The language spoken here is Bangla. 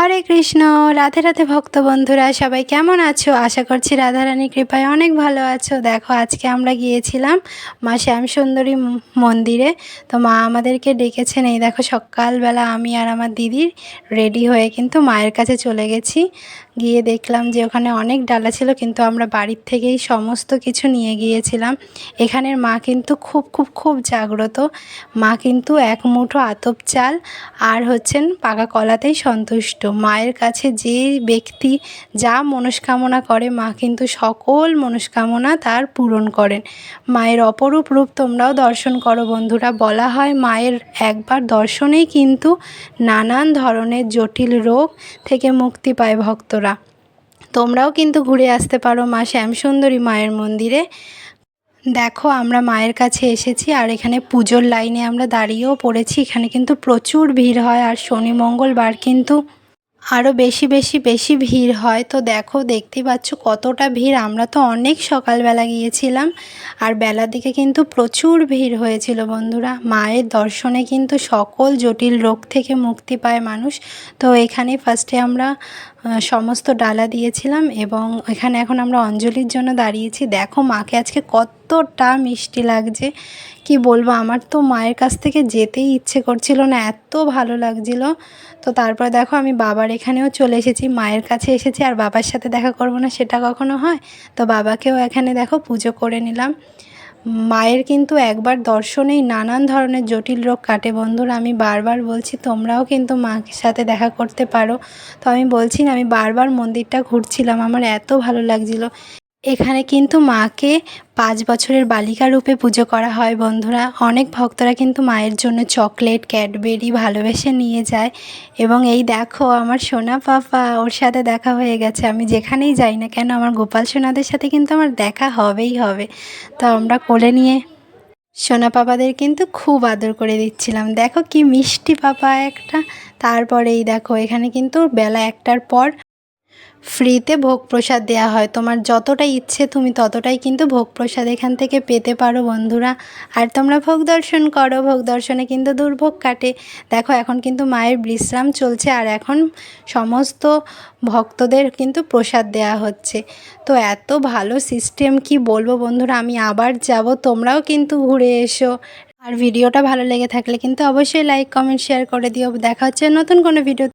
হরে কৃষ্ণ, রাধে রাধে ভক্ত বন্ধুরা, সবাই কেমন আছো? আশা করছি রাধারানীর কৃপায় অনেক ভালো আছো। দেখো, আজকে আমরা গিয়েছিলাম মা শ্যামসুন্দরী মন্দিরে। তো মা আমাদেরকে ডেকেছেন, এই দেখো সকালবেলা আমি আর আমার দিদির রেডি হয়ে কিন্তু মায়ের কাছে চলে গেছি। গিয়ে দেখলাম যে ওখানে অনেক ডালা ছিল, কিন্তু আমরা বাড়ির থেকেই সমস্ত কিছু নিয়ে গিয়েছিলাম। এখানের মা কিন্তু খুব খুব খুব জাগ্রত। মা কিন্তু এক মুঠো আতপ চাল আর হচ্ছেন পাকা কলাতেই সন্তুষ্ট। মায়ের কাছে যে ব্যক্তি যা মনস্কামনা করে, মা কিন্তু সকল মনস্কামনা তার পূরণ করেন। মায়ের অপরূপ রূপ তোমরাও দর্শন করো বন্ধুরা। বলা হয় মায়ের একবার দর্শনেই কিন্তু নানান ধরনের জটিল রোগ থেকে মুক্তি পায় ভক্তরা। তোমরাও কিন্তু ঘুরে আসতে পারো মা শ্যামসুন্দরী মায়ের মন্দিরে। দেখো, আমরা মায়ের কাছে এসেছি আর এখানে পুজোর লাইনে আমরা দাঁড়িয়েও পড়েছি। এখানে কিন্তু প্রচুর ভিড় হয় আর শনি মঙ্গলবার কিন্তু আরও বেশি বেশি বেশি ভিড় হয়। তো দেখো, দেখতেই পাচ্ছ কতটা ভিড়। আমরা তো অনেক সকালবেলা গিয়েছিলাম আর বেলার দিকে কিন্তু প্রচুর ভিড় হয়েছিল বন্ধুরা। মায়ের দর্শনে কিন্তু সকল জটিল রোগ থেকে মুক্তি পায় মানুষ। তো এখানে ফার্স্টে আমরা সমস্ত ডালা দিয়েছিলাম এবং এখানে এখন আমরা অঞ্জলির জন্য দাঁড়িয়েছি। দেখো মাকে আজকে কতটা মিষ্টি লাগছে। কি বলব, আমার তো মায়ের কাছ থেকে যেতেই ইচ্ছে করছিল না, এত ভালো লাগছিল। তো তারপর দেখো আমি বাবার এখানেও চলে এসেছি, মায়ের কাছে এসেছি আর বাবার সাথে দেখা করব না সেটা কখনো হয়। তো বাবাকেও এখানে দেখো পুজো করে নিলাম। মায়ের কিন্তু একবার দর্শনেই নানান ধরনের জটিল রোগ কাটে। বন্ধুরা, আমি বারবার বলছি, তোমরাও কিন্তু মাকে সাথে দেখা করতে পারো। তো আমি বলছি না, আমি বারবার মন্দিরটা ঘুরছিলাম, আমার এত ভালো লাগছিল। এখানে কিন্তু মাকে পাঁচ বছরের বালিকা রূপে পুজো করা হয়, বন্ধুরা। অনেক ভক্তরা কিন্তু মায়ের জন্য চকলেট, ক্যাডবেরি ভালোবেসে নিয়ে যায়। এবং এই দেখো, আমার সোনা পাপা, ওর সাথে দেখা হয়ে গেছে। আমি যেখানেই যাই না কেন, আমার গোপাল সোনাদের সাথে কিন্তু আমার দেখা হবেই হবে। তো আমরা কোলে নিয়ে সোনা পাপাদের কিন্তু খুব আদর করে দিচ্ছিলাম। দেখো কি মিষ্টি পাপা একটা। তারপরে এই দেখো, এখানে কিন্তু বেলা একটার পর ফ্রিতে ভোগ প্রসাদ দেওয়া হয়। তোমার যতটা ইচ্ছে তুমি ততটাই কিন্তু ভোগ প্রসাদ এখান থেকে পেতে পারো বন্ধুরা। আর তোমরা ভোগ দর্শন করো, ভোগ দর্শনে কিন্তু দুর্ভোগ কাটে। দেখো, এখন কিন্তু মায়ের বিশ্রাম চলছে আর এখন সমস্ত ভক্তদের কিন্তু প্রসাদ দেওয়া হচ্ছে। তো এত ভালো সিস্টেম কি বলব বন্ধুরা, আমি আবার যাব, তোমরাও কিন্তু ঘুরে এসো। আর ভিডিওটা ভালো লেগে থাকলে কিন্তু অবশ্যই লাইক কমেন্ট শেয়ার করে দিও। দেখা হচ্ছে নতুন কোনো ভিডিও